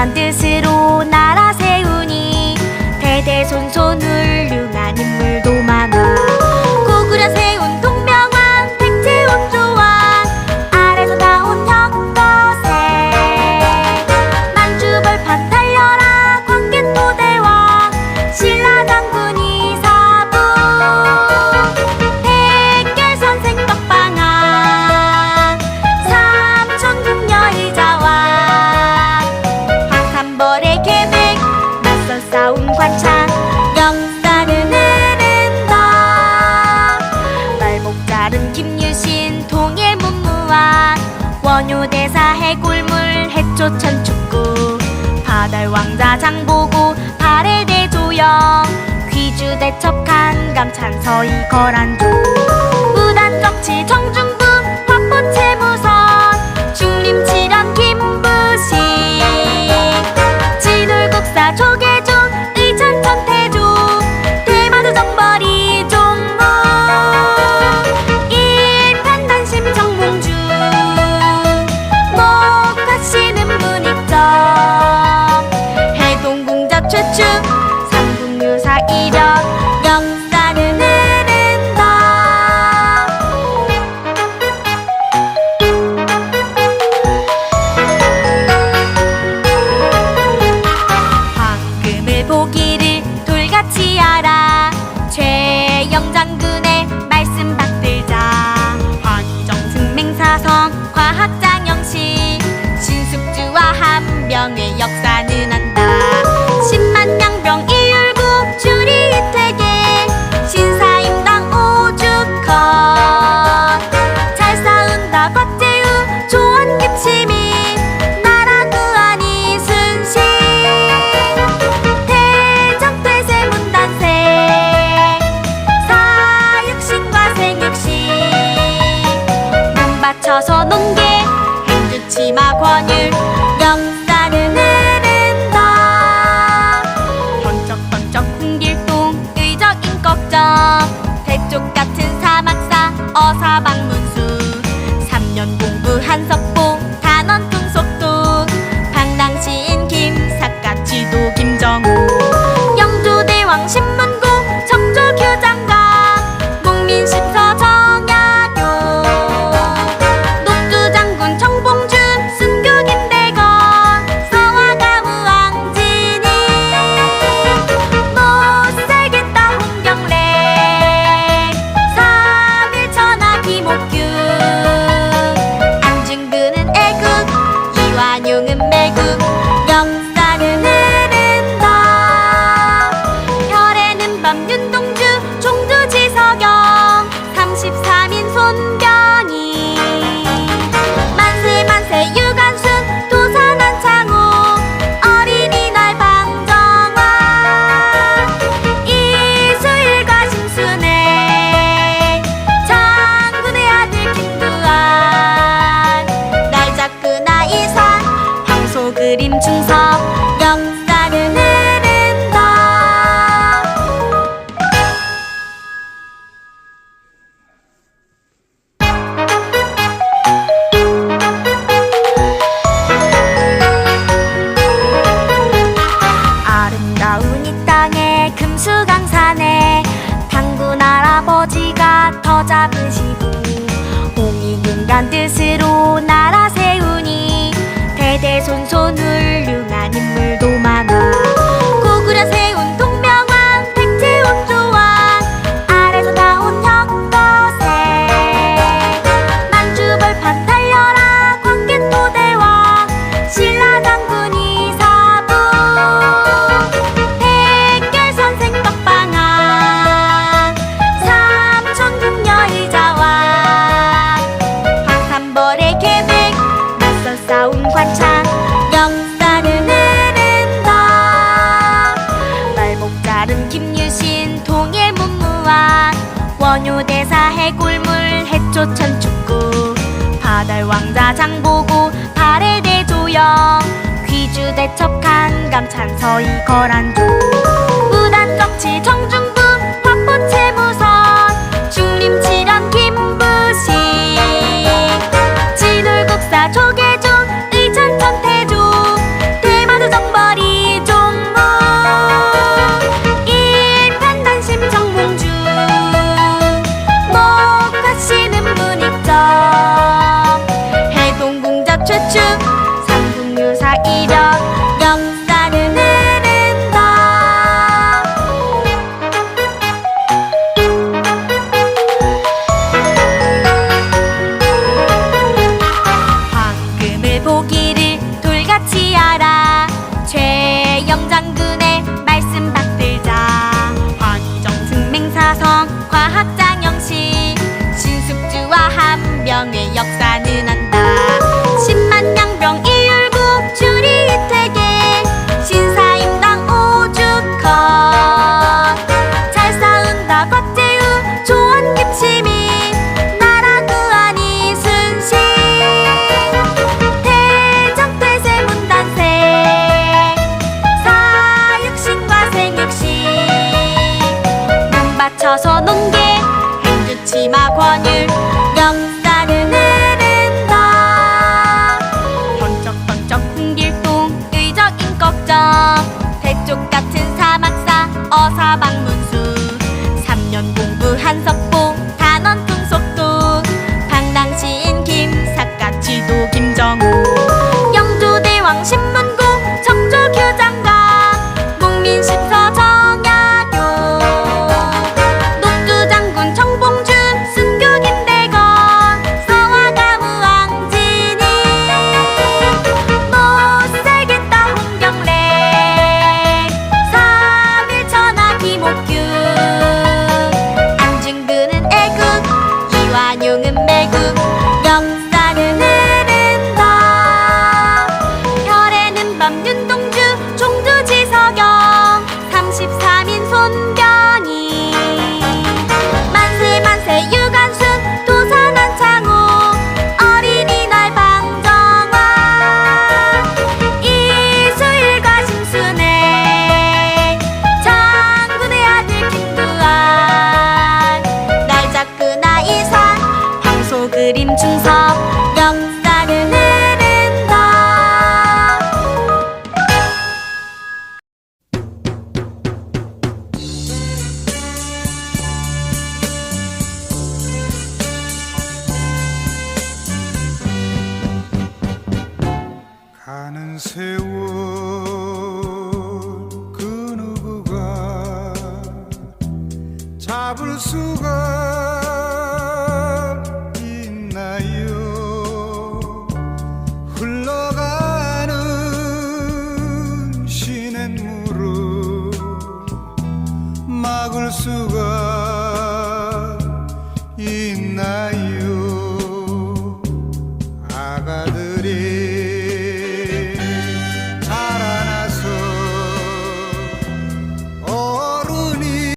Shanti 싸운 관찰. 역사는 흐른다. 말목 자른 김유신 동일 문무와 원효대사 해골물 해초천 축구. 바달 왕자 장보고 발해대 조영 귀주 대첩 강감 찬서이 거란주 무단 정치 정중부 화포채무. Hoa 완용은 매국 niềm chung giáp 유신 동해 문무와 원효대사 해골물 해초 천축구 바달 왕자 장보고 발해대 조영 귀주 대첩 한감 찬서이 거란조 무단 정치 청중 Nhân 잡을 수가 있나요? 흘러가는 시냇물을 막을 수가